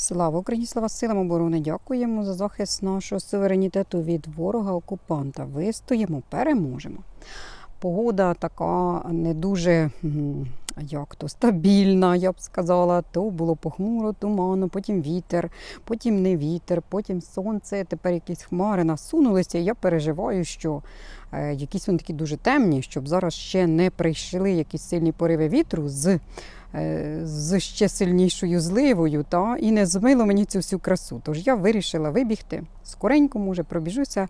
Слава Україні, слава силам оборони! Дякуємо за захист нашого суверенітету від ворога-окупанта. Вистоїмо, переможемо. Погода така не дуже як то, стабільна, я б сказала. То було похмуро, туманно, потім вітер, потім не вітер, потім сонце, тепер якісь хмари насунулися. Я переживаю, що е, якісь вони такі дуже темні, щоб зараз ще не прийшли якісь сильні пориви вітру з з ще сильнішою зливою, та, і не змило мені цю всю красу. Тож я вирішила вибігти скоренько, може, пробіжуся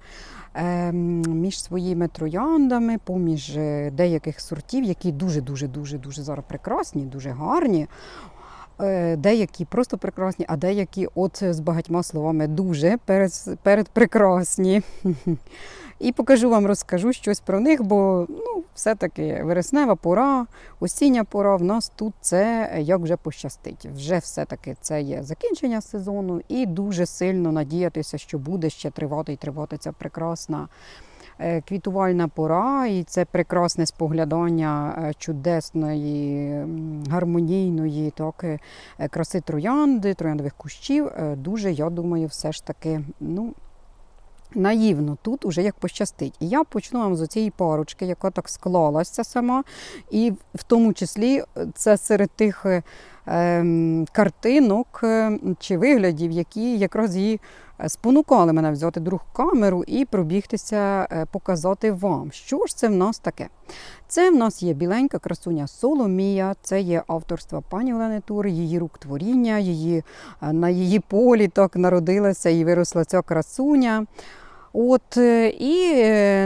е, між своїми трояндами, поміж е, деяких сортів, які дуже-дуже дуже дуже зараз прекрасні, дуже гарні. Е, Деякі просто прекрасні, а деякі, от з багатьма словами, дуже перед, передпрекрасні. І покажу вам, розкажу щось про них, бо ну, все-таки вереснева пора, осіння пора в нас тут це е, як вже пощастить. Вже все-таки це є закінчення сезону, і дуже сильно надіятися, що буде ще тривати і тривати ця прекрасна е, квітувальна пора, і це прекрасне споглядання е, чудесної, гармонійної так, краси троянди, трояндових кущів. Дуже, я думаю, все ж таки, ну. Наївно тут уже як пощастить. І я почну вам з цієї парочки, яка так склалася сама. І в тому числі е, це серед тих е, картинок е, чи виглядів, які якраз її е, спонукали мене взяти другу камеру і пробігтися, е, показати вам, що ж це в нас таке. Це в нас є біленька красуня Соломія, це є авторство пані Олени Тур, її рук творіння, її, на її полі так народилася і виросла ця красуня. От, і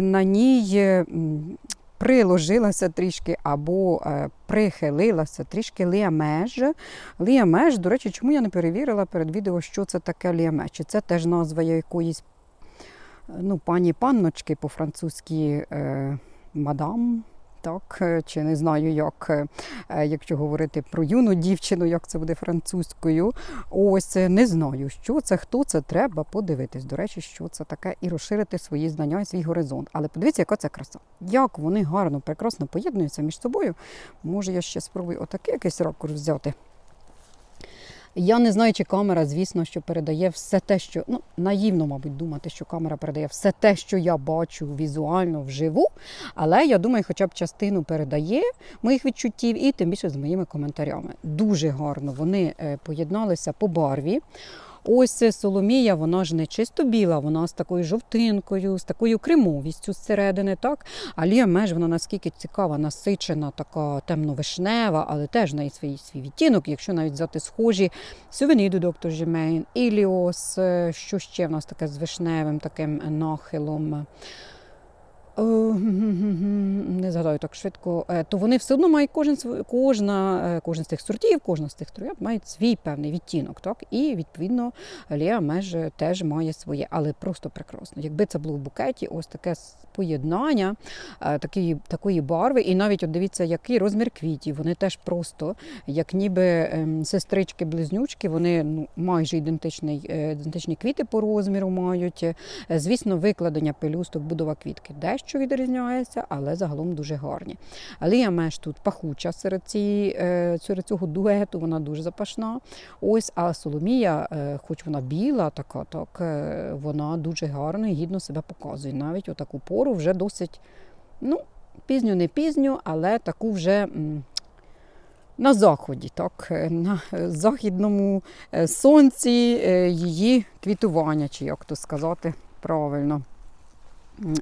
на ній приложилася трішки або е, прихилилася трішки ліамеж. Ліамеж, до речі, чому я не перевірила перед відео, що це таке ліамеж? Чи це теж назва якоїсь е, ну, пані панночки по-французьки е, мадам. Так, е, чи не знаю, як, е, е, якщо говорити про юну дівчину, як це буде французькою. Ось не знаю, що це, хто це, треба подивитись. До речі, що це таке, і розширити свої знання і свій горизонт. Але подивіться, яка це краса. Як вони гарно, прекрасно поєднуються між собою. Може, я ще спробую отакий якийсь ракурс взяти. Я не знаю, чи камера, звісно, що передає все те, що ну наївно, мабуть, думати, що камера передає все те, що я бачу візуально вживу. Але я думаю, хоча б частину передає моїх відчуттів, і тим більше з моїми коментарями. Дуже гарно вони е, поєдналися по барві. Ось е, Соломія, вона ж не чисто біла, вона з такою жовтинкою, з такою кремовістю зсередини, так? А Лія Меж, вона наскільки цікава, насичена, така темно-вишнева, але теж на свій, свій відтінок, якщо навіть взяти схожі сувеніду доктор Жемейн, Іліос, е, що ще в нас таке з вишневим таким нахилом. Е, Не згадаю так швидко, Е, то вони все одно мають кожен кожна, е, кожен з тих сортів, кожна з тих троянд має свій певний відтінок. Так? І відповідно Лія Меж теж має своє, але просто прекрасно. Якби це було в букеті, ось таке поєднання такої, такої барви, і навіть от дивіться, який розмір квітів. Вони теж просто, як ніби ем, сестрички-близнючки, вони ну, майже ідентичний, ідентичні квіти по розміру мають. Звісно, викладення пелюсток, будова квітки дещо відрізняється, але загалом дуже гарні. Лія Меш тут пахуча серед, цієї, е, серед цього дуету, вона дуже запашна. Ось, а Соломія, е, хоч вона біла, така, так, е, вона дуже гарно і гідно себе показує. Навіть у таку пору вже досить, ну, пізню, не пізню, але таку вже. На заході, так, на західному сонці її квітування, чи як то сказати правильно.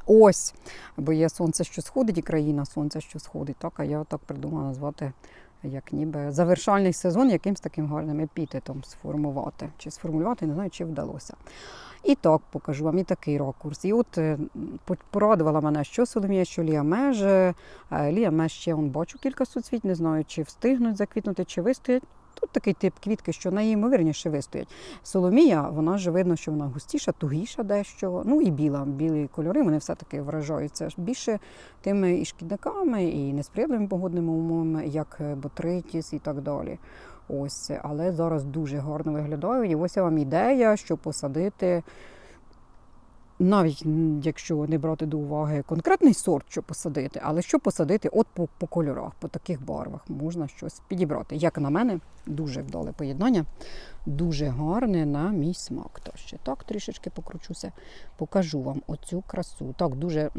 Ось, бо є сонце, що сходить, і країна сонця, що сходить. Так, а я так придумала назвати як ніби завершальний сезон якимсь таким гарним епітетом сформувати. Чи сформулювати, не знаю, чи вдалося. І так покажу вам і такий ракурс. І от е, порадувала мене, що Соломія, що Лія Меж. Е, Лія Меж ще он бачу кілька суцвіть, не знаю, чи встигнуть заквітнути, чи вистоять. Тут такий тип квітки, що найімовірніше вистоять. Соломія, вона ж видно, що вона густіша, тугіша дещо. Ну і біла. Білі кольори вони все-таки вражаються більше тими і шкідниками, і несприятливими погодними умовами, як е, ботритіс і так далі. Ось, але зараз дуже гарно виглядають. І ось я вам ідея, що посадити навіть якщо не брати до уваги конкретний сорт, що посадити, але що посадити, от по, по кольорах, по таких барвах можна щось підібрати. Як на мене, дуже вдале поєднання, дуже гарне на мій смак. То ще так трішечки покручуся, покажу вам оцю красу. Так, дуже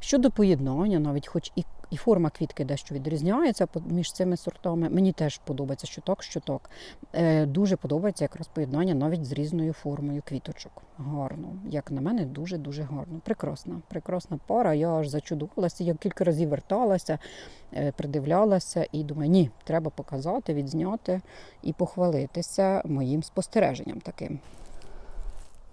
щодо поєднання, навіть хоч і, і форма квітки дещо відрізняється між цими сортами. Мені теж подобається, що так, що так. Е, дуже подобається якраз поєднання навіть з різною формою квіточок. Гарно, як на мене, дуже дуже гарно. Прекрасна, прекрасна пара. Я аж зачудувалася. Я кілька разів верталася, е, придивлялася і думаю, ні, треба показати, відзняти і похвалитися моїм спостереженням таким.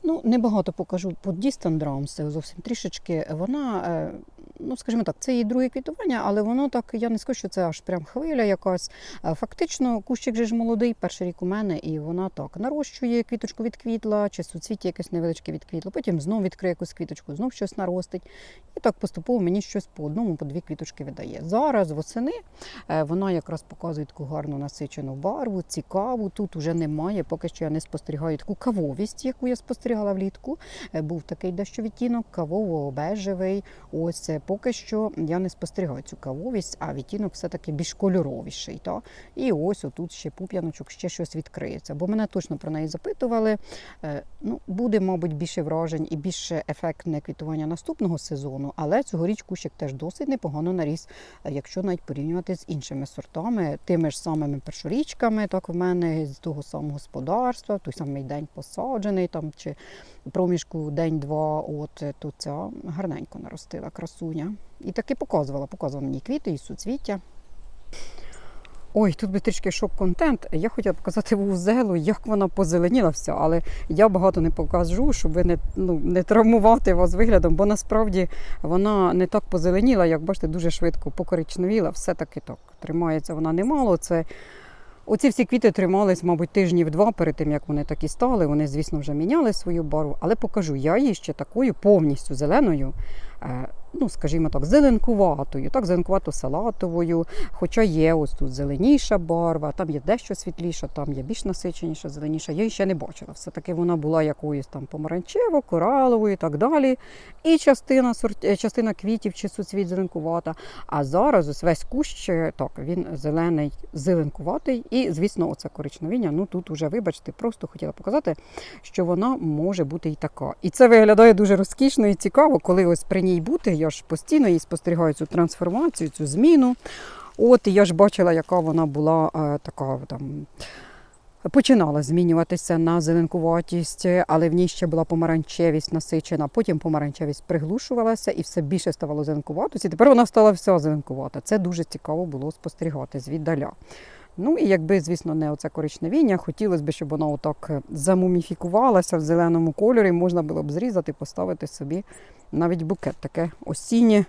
Ну, небагато покажу по Дістандраумс, зовсім трішечки. Вона, е, ну скажімо так, це її друге квітування, але воно так, я не скажу, що це аж прям хвиля якась. Е, Фактично, кущик же ж молодий, перший рік у мене, і вона так нарощує, квіточку відквітла, чи суцвіття якесь невеличке відквітло, потім знов відкриє якусь квіточку, знов щось наростить. І так поступово мені щось по одному, по дві квіточки видає. Зараз восени е, вона якраз показує таку гарну насичену барву, цікаву. Тут уже немає, поки що я не спостерігаю таку кавовість, яку я спостерігала влітку. Е, Був такий дещо відтінок, кавово-бежевий. Ось е, поки що я не спостерігаю цю кавовість, а відтінок все-таки більш кольоровіший. Та? І ось отут ще пуп'яночок, ще щось відкриється. Бо мене точно про неї запитували. Е, Ну, буде, мабуть, більше вражень і більше ефектне квітування наступного сезону, але цьогоріч кущик теж досить непогано наріс, якщо навіть порівнювати з іншими сортами, тими ж самими першорічками, так в мене з того самого господарства, той самий день посаджений там чи проміжку день-два, от е, то ця гарненько наростила красуня. І таки показувала, показувала мені квіти і суцвіття. Ой, тут би трішки шок-контент. Я хотіла показати вузелу, як вона позеленіла вся, але я багато не покажу, щоб не, ну, не травмувати вас виглядом, бо насправді вона не так позеленіла, як бачите, дуже швидко покоричневіла. Все-таки так. Тримається вона немало. Це Оці всі квіти тримались, мабуть, тижнів два перед тим, як вони такі стали. Вони, звісно, вже міняли свою барву, але покажу, я її ще такою повністю зеленою, е, ну, скажімо так, зеленкуватою, так, зеленкувато-салатовою. Хоча є ось тут зеленіша барва, там є дещо світліша, там є більш насиченіша, зеленіша. Я її ще не бачила. Все-таки вона була якоюсь там помаранчево, кораловою і так далі. І частина, е, частина квітів чи суцвіт зеленкувата. А зараз ось весь кущ, е, так, він зелений, зеленкуватий. І, звісно, оце коричневіння. Ну тут уже, вибачте, просто хотіла показати, що вона може бути і така. І це виглядає дуже розкішно і цікаво, коли ось при ній бути. Я ж постійно її спостерігаю цю трансформацію, цю зміну. От і я ж бачила, яка вона була е, така там. Починала змінюватися на зеленкуватість, але в ній ще була помаранчевість насичена. Потім помаранчевість приглушувалася і все більше ставало зеленкуватості. Тепер вона стала вся зеленкувата. Це дуже цікаво було спостерігати звіддаля. Ну і якби, звісно, не оце коричневіння, хотілося б, щоб вона отак замуміфікувалася в зеленому кольорі, можна було б зрізати, поставити собі навіть букет. Таке осіннє,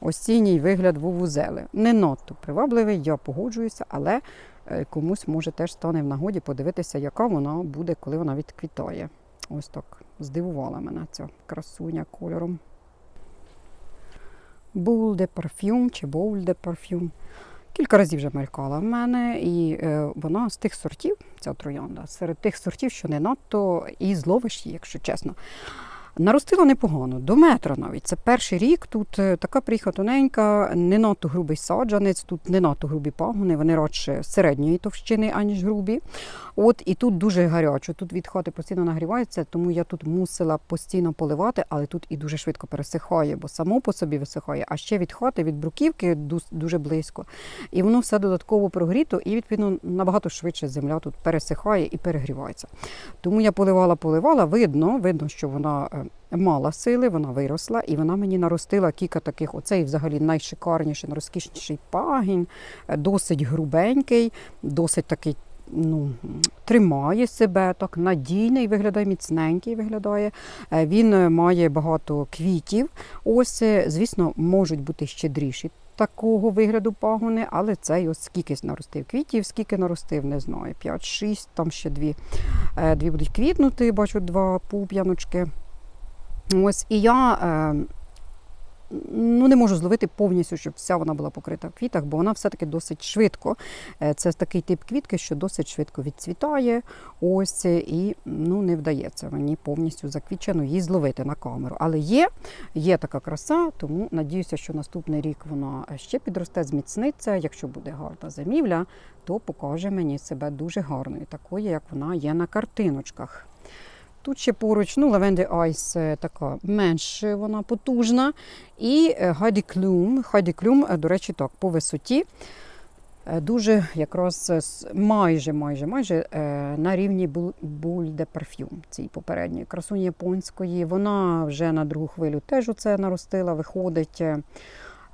осінній вигляд вувузели. Не надто привабливий, я погоджуюся, але е, комусь може теж стане в нагоді подивитися, яка вона буде, коли вона відквітає. Ось так здивувала мене ця красуня кольором. Boule de Parfum чи de Parfum. Кілька разів вже мелькала в мене, і е, вона з тих сортів, ця троянда, серед тих сортів, що не надто і зловиш її, якщо чесно. Наростила непогано, до метра навіть. Це перший рік. Тут е, така пріха тоненька, не надто грубий саджанець, тут не надто грубі пагони, вони радше середньої товщини, аніж грубі. От і тут дуже гарячо. Тут від хати постійно нагрівається, тому я тут мусила постійно поливати, але тут і дуже швидко пересихає, бо само по собі висихає, а ще від хати, від бруківки дуже близько. І воно все додатково прогріто, і відповідно набагато швидше земля тут пересихає і перегрівається. Тому я поливала, поливала. Видно, видно, що вона е, мала сили, вона виросла, і вона мені наростила кілька таких. Оцей взагалі найшикарніший, найрозкішніший пагінь, е, досить грубенький, досить такий. Ну, тримає себе так, надійний, виглядає міцненький, виглядає. Е, Він е, має багато квітів. Ось, звісно, можуть бути щедріші такого вигляду пагони, але цей ось скільки наростив квітів, скільки наростив, не знаю, 5-6, там ще дві, дві будуть квітнути, бачу два пуп'яночки. Ось і я е, ну, не можу зловити повністю, щоб вся вона була покрита в квітах, бо вона все-таки досить швидко. Е, Це такий тип квітки, що досить швидко відцвітає. Ось і ну, не вдається мені повністю заквічену її зловити на камеру. Але є, є така краса, тому надіюся, що наступний рік вона ще підросте, зміцниться. Якщо буде гарна зимівля, то покаже мені себе дуже гарною, такою, як вона є на картиночках. Тут ще поруч ну, Lavender Ice е, така менш е, вона потужна. І е, Klum, Heidi Klum, е, до речі, так, по висоті. Дуже якраз майже, майже, майже на рівні Bull de Parfum, цієї попередньої красуні японської. Вона вже на другу хвилю теж оце наростила, виходить.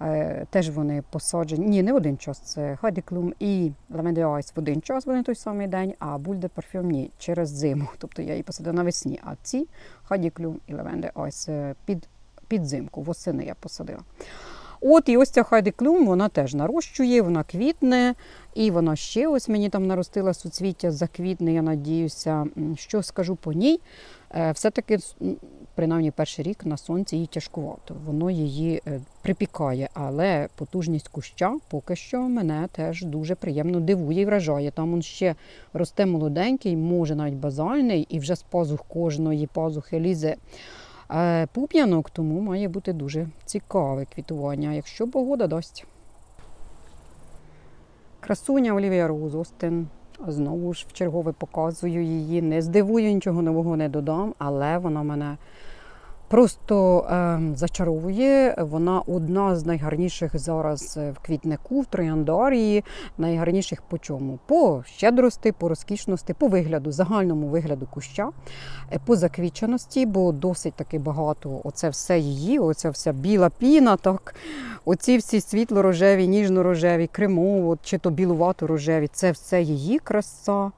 Е, Теж вони посаджені. Ні, не в один час. Це Хадіклум і Ice в один час, вони той самий день, а бульде парфюм ні, через зиму. Тобто я її посадила навесні. А ці Хадіклум і е, під, під зимку, восени я посадила. От і ось ця Хайди Клюм, вона теж нарощує, вона квітне, і вона ще ось мені там наростила суцвіття заквітне, я надіюся. Що скажу по ній? Е, Все-таки, принаймні, перший рік на сонці їй тяжкувато. Воно її е, припікає, але потужність куща поки що мене теж дуже приємно дивує і вражає. Там він ще росте молоденький, може навіть базальний, і вже з пазух кожної пазухи лізе пуп'янок, тому має бути дуже цікаве квітування, якщо погода дасть. Красуня Олівія Роуз. Знову ж в чергове показую її. Не здивую, нічого нового не додам, але вона мене просто е, зачаровує. Вона одна з найгарніших зараз е, в квітнику, в трояндарії. Найгарніших по чому? По щедрості, по розкішності, по вигляду, загальному вигляду куща, е, по заквіченості, бо досить таки багато. Оце все її, оця вся біла піна, так. Оці всі світло-рожеві, ніжно-рожеві, кремово, чи то білувато-рожеві, це все її краса.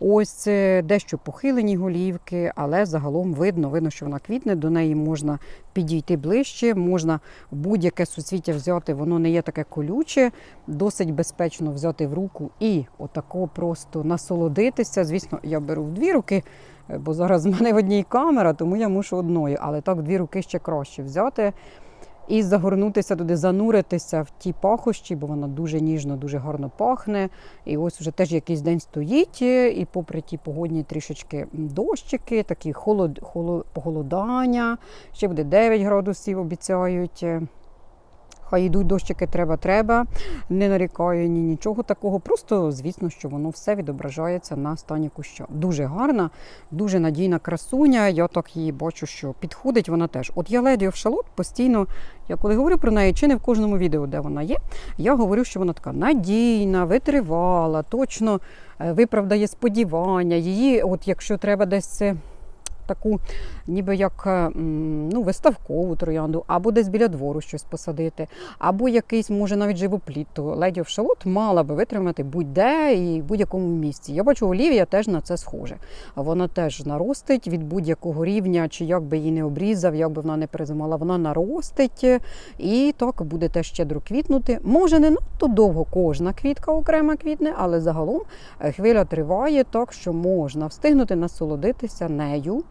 Ось дещо похилені голівки, але загалом видно, видно, що вона квітне, до неї можна підійти ближче, можна будь-яке суцвіття взяти, воно не є таке колюче, досить безпечно взяти в руку і отако просто насолодитися. Звісно, я беру в дві руки, е, бо зараз в мене в одній камера, тому я мушу одною, але так в дві руки ще краще взяти і загорнутися туди, зануритися в ті пахощі, бо вона дуже ніжно, дуже гарно пахне. І ось вже теж якийсь день стоїть, і попри ті погодні трішечки дощики, такі холод, холод похолодання, ще буде 9 градусів, обіцяють. Хай йдуть дощики, треба, треба. Не нарікаю ні нічого такого. Просто, звісно, що воно все відображається на стані куща. Дуже гарна, дуже надійна красуня. Я так її бачу, що підходить вона теж. От я леді Шалот постійно, я коли говорю про неї, чи не в кожному відео, де вона є, я говорю, що вона така надійна, витривала, точно е, виправдає сподівання. Її, от якщо треба десь. Таку, ніби як е, ну, виставкову троянду, або десь біля двору щось посадити, або якийсь, може, навіть живопліт, то леді шалот мала би витримати будь-де і в будь-якому місці. Я бачу, Олівія теж на це схоже. Вона теж наростить від будь-якого рівня, чи як би її не обрізав, як би вона не перезимала, вона наростить і так буде теж щедро квітнути. Може, не надто довго кожна квітка окрема квітне, але загалом е, хвиля триває так, що можна встигнути насолодитися нею.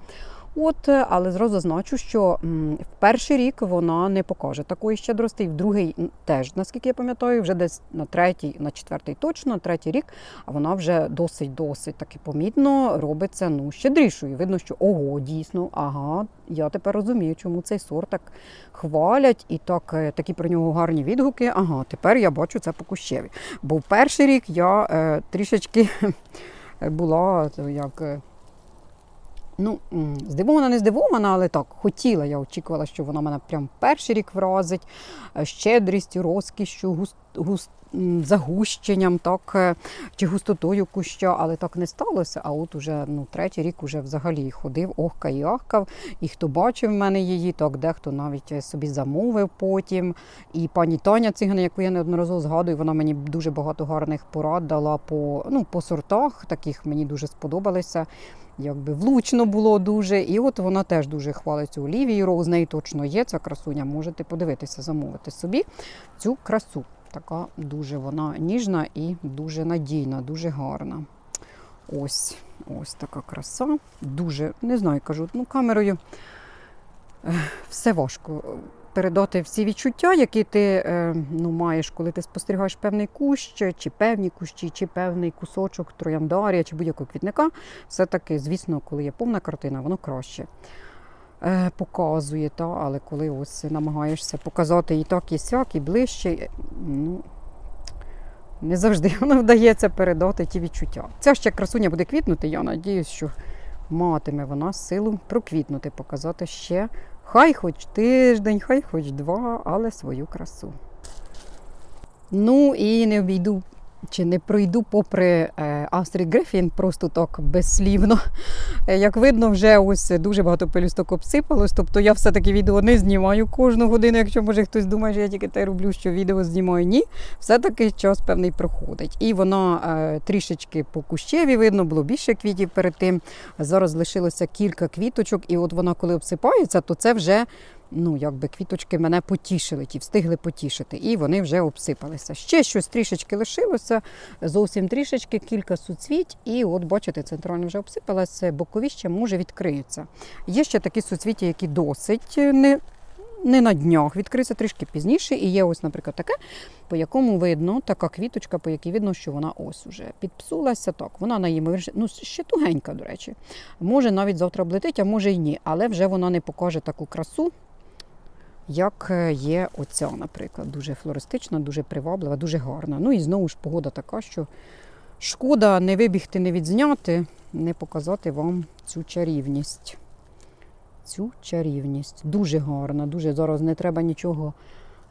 От, е, але зразу зазначу, що в перший рік вона не покаже такої щедрості, і в другий теж, наскільки я пам'ятаю, вже десь на третій, на четвертий точно, на третій рік, а вона вже досить досить таки помітно робиться ну, щедрішою. Видно, що ого, дійсно, ага, я тепер розумію, чому цей сорт так хвалять і так, е, такі про нього гарні відгуки. Ага, тепер я бачу це по кущеві. Бо в перший рік я е, трішечки була то як. Ну, здивована, не здивована, але так, хотіла. Я очікувала, що вона мене прям перший рік вразить е, щедрістю, розкішшю, густ, густ, загущенням, так, е, чи густотою куща, але так не сталося. А от уже ну, третій рік уже взагалі ходив, охка і ахкав. І хто бачив в мене її, так дехто навіть е, собі замовив потім. І пані Таня Цигана, яку я неодноразово згадую, вона мені дуже багато гарних порад дала по, ну, по сортах, таких мені дуже сподобалися якби влучно було дуже. І от вона теж дуже хвалить цю Олівію Роуз. Неї точно є ця красуня. Можете подивитися, замовити собі цю красу. Така дуже вона ніжна і дуже надійна, дуже гарна. Ось, ось така краса. Дуже, не знаю, кажу, ну камерою все важко передати всі відчуття, які ти е, ну, маєш, коли ти спостерігаєш певний кущ, чи певні кущі, чи певний кусочок трояндарія, чи будь-якого квітника. Все-таки, звісно, коли є повна картина, воно краще е, показує. Та? Але коли ось намагаєшся показати і так, і сяк, і ближче, ну, не завжди воно вдається передати ті відчуття. Ця ще красуня буде квітнути, я надіюсь, що матиме вона силу проквітнути, показати ще. Хай хоч тиждень, хай хоч два, але свою красу. Ну і не обійду чи не пройду попри е, Астрід Грифін просто так безслівно. Е, Як видно, вже ось дуже багато пелюсток обсипалось. Тобто я все-таки відео не знімаю кожну годину, якщо може хтось думає, що я тільки те роблю, що відео знімаю. Ні, все-таки час певний проходить. І вона е, трішечки по кущеві видно, було більше квітів перед тим. Зараз лишилося кілька квіточок, і от вона, коли обсипається, то це вже ну, якби квіточки мене потішили, ті встигли потішити, і вони вже обсипалися. Ще щось трішечки лишилося, зовсім трішечки, кілька суцвіть, і от бачите, центральне вже обсипалося, бокові ще може відкриються. Є ще такі суцвіття, які досить не. Не на днях відкриється трішки пізніше, і є ось, наприклад, таке, по якому видно така квіточка, по якій видно, що вона ось уже підпсулася. Так, вона найімовірніше, ну ще тугенька, до речі. Може навіть завтра облетить, а може й ні. Але вже вона не покаже таку красу, як е, є оця, наприклад. Дуже флористична, дуже приваблива, дуже гарна. Ну і знову ж погода така, що шкода не вибігти, не відзняти, не показати вам цю чарівність. Цю чарівність. Дуже гарна, дуже зараз не треба нічого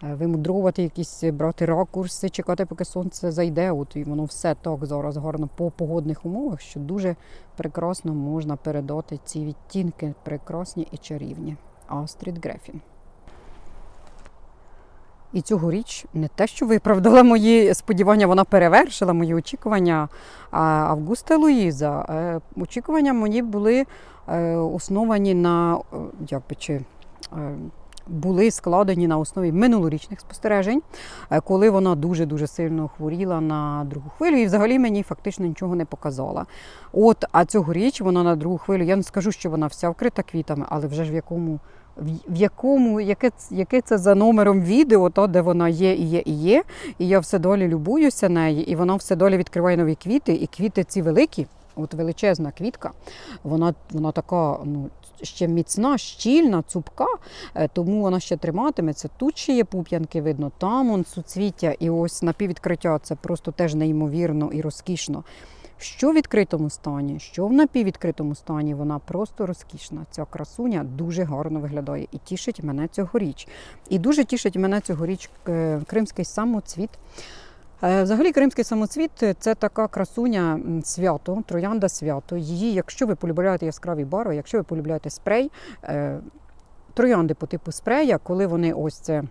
е, вимудровувати, якісь брати ракурси, чекати, поки сонце зайде. От і воно все так зараз гарно по погодних умовах, що дуже прекрасно можна передати ці відтінки, прекрасні і чарівні. Астрід Грефін. І цьогоріч не те, що виправдала мої сподівання, вона перевершила мої очікування. А Августа Луїза. е, Очікування мої були е, основані на е, як би чи. Були складені на основі минулорічних спостережень, коли вона дуже дуже сильно хворіла на другу хвилю, і взагалі мені фактично нічого не показала. От, а цьогоріч вона на другу хвилю. Я не скажу, що вона вся вкрита квітами, але вже ж в якому в- якому, яке, яке це за номером відео, то, де вона є і є і є. І я все долі любуюся нею, і вона все долі відкриває нові квіти, і квіти ці великі. От величезна квітка, вона, вона така ну, ще міцна, щільна, цупка, е, тому вона ще триматиметься. Тут ще є пуп'янки, видно, там он суцвіття, і ось напіввідкриття це просто теж неймовірно і розкішно. Що в відкритому стані, що в напіввідкритому стані, вона просто розкішна. Ця красуня дуже гарно виглядає і тішить мене цьогоріч. І дуже тішить мене цьогоріч е, кримський самоцвіт. Е, Взагалі, кримський самоцвіт це така красуня свято, троянда свято. Її, якщо ви полюбляєте яскраві барви, якщо ви полюбляєте спрей, е, троянди по типу спрея, коли вони ось це.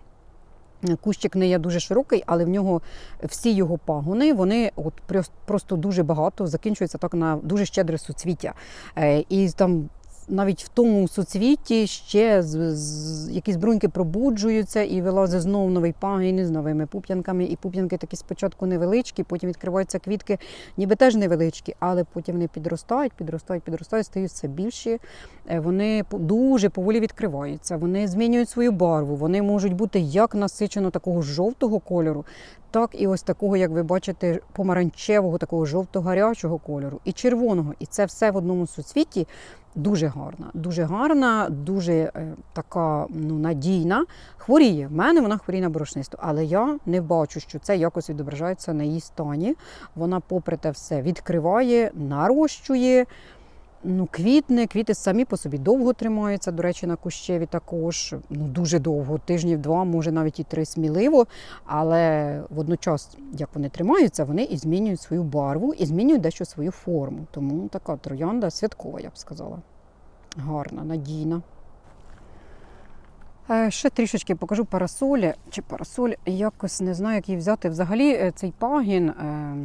Кущик не є дуже широкий, але в нього всі його пагони, вони от прос- просто дуже багато закінчуються так на дуже щедре суцвіття. Е, І там навіть в тому суцвітті ще з, з, якісь бруньки пробуджуються і вилазить знову новий пагін з новими пуп'янками. І пуп'янки такі спочатку невеличкі, потім відкриваються квітки, ніби теж невеличкі, але потім вони підростають, підростають, підростають, стають все більші. Е, Вони дуже поволі відкриваються, вони змінюють свою барву, вони можуть бути як насичено такого жовтого кольору, так і ось такого, як ви бачите, помаранчевого, такого жовто-гарячого кольору, і червоного. І це все в одному суцвіті дуже гарна. Дуже гарна, дуже е, така ну, надійна. Хворіє. В мене вона хворіє на борошнисту, але я не бачу, що це якось відображається на її стані. Вона, попри те все, відкриває, нарощує. Ну, квітне, квіти самі по собі довго тримаються. До речі, на кущеві також ну дуже довго, тижнів два, може навіть і три сміливо. Але водночас, як вони тримаються, вони і змінюють свою барву, і змінюють дещо свою форму. Тому така троянда святкова, я б сказала. Гарна, надійна. Е, Ще трішечки покажу парасолі. Чи парасоль якось не знаю, як її взяти. Взагалі е, цей пагін, е,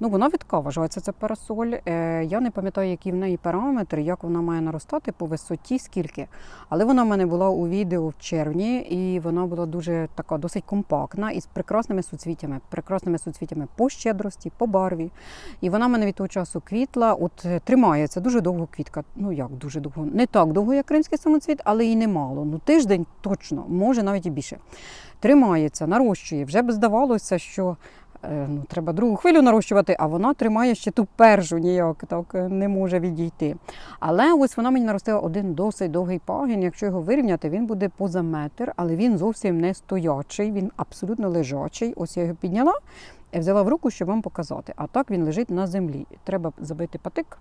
ну вона відка вважається це парасоль. Я не пам'ятаю, які в неї параметри, як вона має наростати по висоті, скільки. Але вона в мене була у відео в червні, і вона була дуже така досить компактна і з прекрасними суцвіттями, прекрасними суцвіттями по щедрості, по барві. І вона в мене від того часу квітла. От тримається дуже довго квітка. Ну як дуже довго, не так довго, як кримський самоцвіт, але і немало. Ну тиждень точно, може навіть і більше. Тримається, нарощує. Вже б здавалося, що е, ну, треба другу хвилю нарощувати, а вона тримає ще ту першу ніяк, так е, не може відійти. Але ось вона мені наростила один досить довгий пагін. Якщо його вирівняти, він буде поза метр, але він зовсім не стоячий, він абсолютно лежачий. Ось я його підняла. і Взяла в руку, щоб вам показати. А так він лежить на землі. Треба забити патик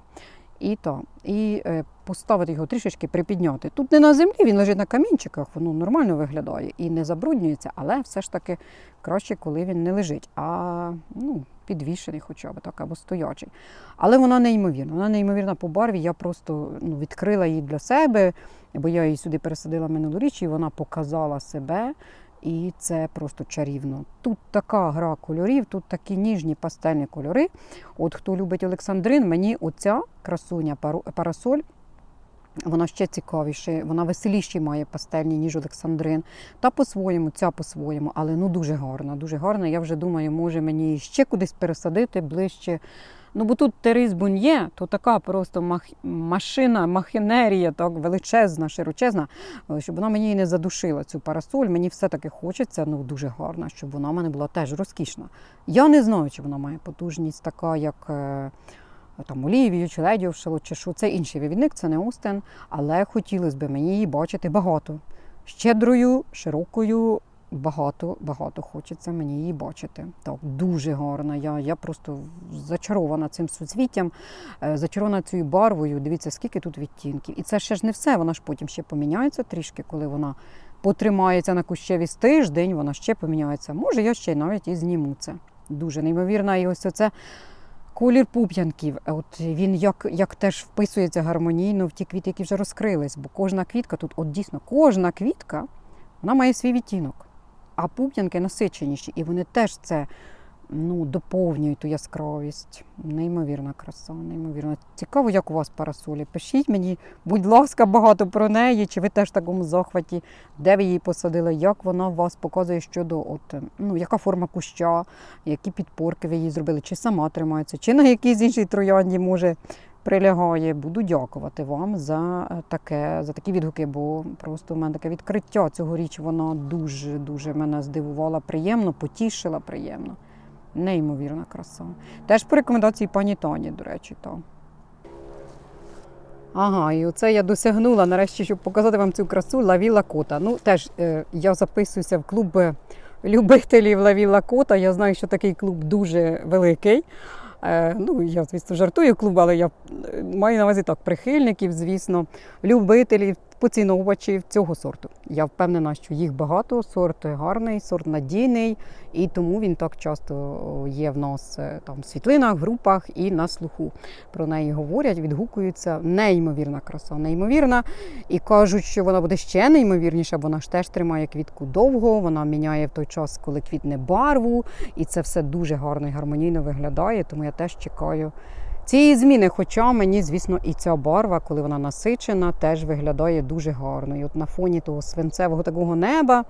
і то, і е, поставити його трішечки припідняти. Тут не на землі, він лежить на камінчиках, воно нормально виглядає і не забруднюється, але все ж таки краще, коли він не лежить, а ну, підвішений хоча б так, або стоячий. Але вона неймовірна. Вона неймовірна по барві. Я просто ну, відкрила її для себе, бо я її сюди пересадила минулоріч, і вона показала себе. І це просто чарівно. Тут така гра кольорів, тут такі ніжні пастельні кольори. От хто любить Олександрин, мені оця красуня парасоль. Вона ще цікавіше, вона веселіші має пастельні, ніж Олександрин. Та по-своєму, ця по-своєму, але ну дуже гарна, дуже гарна. Я вже думаю, може мені ще кудись пересадити ближче. Ну, бо тут Терез Буньє, то така просто мах... машина, махінерія, так величезна, широчезна, щоб вона мені і не задушила цю парасоль. Мені все-таки хочеться, ну дуже гарна, щоб вона в мене була теж розкішна. Я не знаю, чи вона має потужність така, як е, там Олівію, чи Ледіовшило, чи що. Це інший вивідник, це не Остен, але хотілося б мені її бачити багато. Щедрою, широкою, багато, багато хочеться мені її бачити. Так, дуже гарна. Я, я просто зачарована цим суцвіттям, е, зачарована цією барвою. Дивіться, скільки тут відтінків. І це ще ж не все, вона ж потім ще поміняється трішки, коли вона потримається на кущеві з тиждень, вона ще поміняється. Може, я ще навіть і зніму це. Дуже неймовірна. І ось оце колір пуп'янків. От він як, як теж вписується гармонійно в ті квіти, які вже розкрились. Бо кожна квітка тут, от дійсно, кожна квітка, вона має свій відтінок. А пуп'янки насиченіші, і вони теж це ну, доповнюють ту яскравість. Неймовірна краса, неймовірна. Цікаво, як у вас парасолі. Пишіть мені, будь ласка, багато про неї, чи ви теж в такому захваті, де ви її посадили, як вона вас показує щодо, от, ну, яка форма куща, які підпорки ви її зробили, чи сама тримається, чи на якійсь іншій троянді може прилягає. Буду дякувати вам за таке, за такі відгуки, бо просто в мене таке відкриття цьогоріч вона дуже дуже мене здивувала, приємно, потішила приємно. Неймовірна краса. Теж по рекомендації пані Тані, до речі, то. Ага, і оце я досягнула нарешті, щоб показати вам цю красу Лавіла Кота. Ну, теж е, я записуюся в клуб е, любителів Лавіла Кота. Я знаю, що такий клуб дуже великий. Е, ну, я, звісно, жартую клуб, але я е, маю на увазі так, прихильників, звісно, любителів, поціновувачів цього сорту. Я впевнена, що їх багато, сорт гарний, сорт надійний, і тому він так часто є в нас е, там в світлинах, в групах і на слуху. Про неї говорять, відгукуються. Неймовірна краса, неймовірна. І кажуть, що вона буде ще неймовірніша, бо вона ж теж тримає квітку довго, вона міняє в той час, коли квітне барву, і це все дуже гарно і гармонійно виглядає, тому я теж чекаю. Цієї зміни, хоча мені, звісно, і ця барва, коли вона насичена, теж виглядає дуже гарно. І от на фоні того свинцевого такого неба,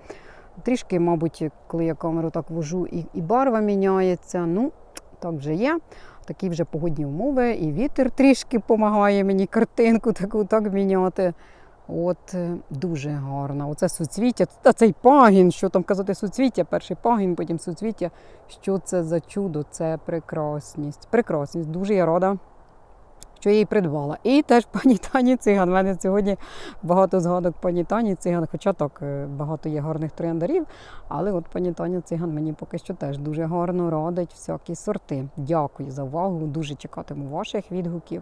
трішки, мабуть, коли я камеру так вожу, і, і барва міняється. Ну, так вже є. Такі вже погодні умови, і вітер трішки допомагає мені картинку таку так міняти. От е, дуже гарно. Оце суцвіття. Та цей пагін, що там казати, суцвіття, перший пагін, потім суцвіття. Що це за чудо? Це прекрасність. Прекрасність. Дуже я рада, що я її придбала. І теж пані Тані Циган. У мене сьогодні багато згадок пані Тані Циган, хоча так е, багато є гарних трояндарів. Але от пані Таня Циган мені поки що теж дуже гарно радить всякі сорти. Дякую за увагу. Дуже чекатиму ваших відгуків.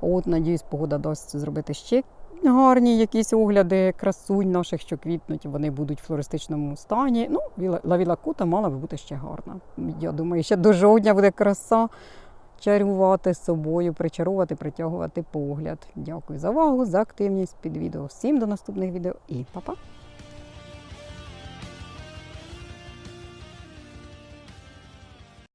От, надіюсь, погода дасть зробити ще гарні якісь огляди красунь наших, що квітнуть, вони будуть в флористичному стані. Ну, віла- лавіла кута мала би бути ще гарна. Я думаю, ще до жовтня буде краса чарувати з собою, причарувати, притягувати погляд. Дякую за увагу, за активність під відео. Всім до наступних відео і па-па!